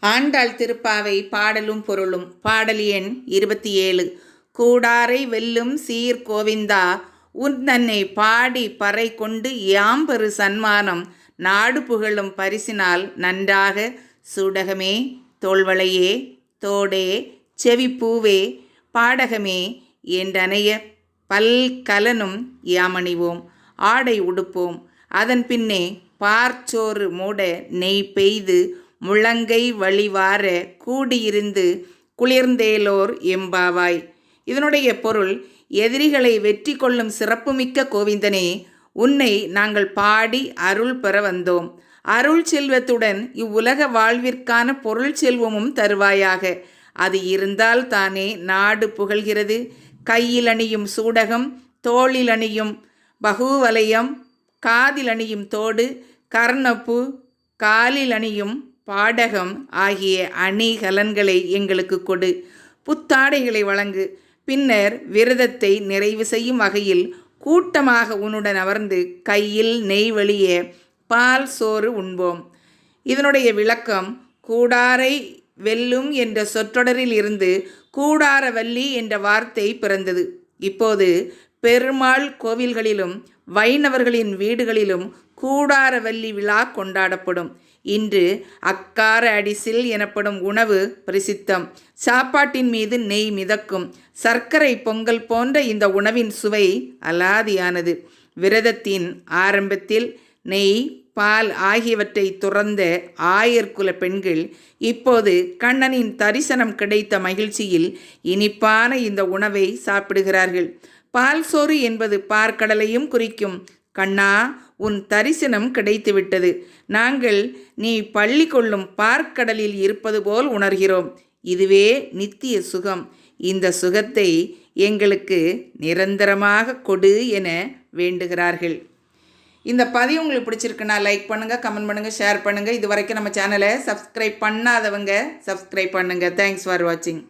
ஆண்டாள் திருப்பாவை பாடலும் பொருளும். பாடல் எண் இருபத்தி ஏழு கூடாரை வெல்லும் சீர் கோவிந்தா உன் தன்னை பாடி பறை கொண்டு யாம்பெரு சன்மானம். நாடு புகழும் பரிசினால் நன்றாக சூடகமே தோள்வளையே தோடே செவிப்பூவே பாடகமே என்றனைய பல்கலனும் யாமணிவோம். ஆடை உடுப்போம். அதன் பின்னே பார்ச்சோறு மூட நெய் பெய்து முழங்கை வழிவார கூடியிருந்து குளிர்ந்தேலோர் எம்பாவாய். இதனுடைய பொருள் எதிரிகளை வெற்றி கொள்ளும் சிறப்புமிக்க கோவிந்தனே உன்னை நாங்கள் பாடி அருள் பெற வந்தோம். அருள் செல்வத்துடன் இவ்வுலக வாழ்விற்கான பொருள் செல்வமும் தருவாயாக. அது இருந்தால் தானே நாடு புகழ்கிறது. கையில் அணியும் சூடகம் தோளில் அணியும் பகுவலயம் காதில் அணியும் தோடு கர்ணப்பு காலில் அணியும் பாடகம் ஆகிய அணிகலன்களை எங்களுக்கு கொடு. புத்தாடைகளை வழங்கு. பின்னர் விரதத்தை நிறைவு செய்யும் வகையில் கூட்டமாக உன்னுடன் அமர்ந்து கையில் நெய் வழிய பால் சோறு உண்போம். இதனுடைய விளக்கம் கூடாரை வெல்லும் என்ற சொற்றொடரில் இருந்து கூடாரவல்லி என்ற வார்த்தை பிறந்தது. இப்போது பெருமாள் கோவில்களிலும் வைணவர்களின் வீடுகளிலும் கூடாரவல்லி விழா கொண்டாடப்படும். இன்று அக்கார அடிசில் எனப்படும் உணவு பிரசித்தம். சாப்பாட்டின் மீது நெய் மிதக்கும். சர்க்கரை பொங்கல் போன்ற இந்த உணவின் சுவை அலாதியானது. விரதத்தின் ஆரம்பத்தில் நெய் பால் ஆகியவற்றை துறந்த ஆயர்குல பெண்கள் இப்போது கண்ணனின் தரிசனம் கிடைத்த மகிழ்ச்சியில் இனிப்பான இந்த உணவை சாப்பிடுகிறார்கள். பால் சோறு என்பது பார்க்கடலையும் குறிக்கும். கண்ணா உன் தரிசனம் கிடைத்துவிட்டது. நாங்கள் நீ பள்ளி கொள்ளும் பார்க்கடலில் இருப்பது போல் உணர்கிறோம். இதுவே நித்திய சுகம். இந்த சுகத்தை எங்களுக்கு நிரந்தரமாக கொடு என வேண்டுகிறார்கள். இந்த பதிவு உங்களுக்கு பிடிச்சிருக்குன்னா லைக் பண்ணுங்கள் கமெண்ட் பண்ணுங்கள் ஷேர் பண்ணுங்கள் இது வரைக்கும் நம்ம சேனலை சப்ஸ்கிரைப் பண்ணாதவங்க சப்ஸ்கிரைப் பண்ணுங்கள் தேங்க்ஸ் ஃபார் வாட்சிங்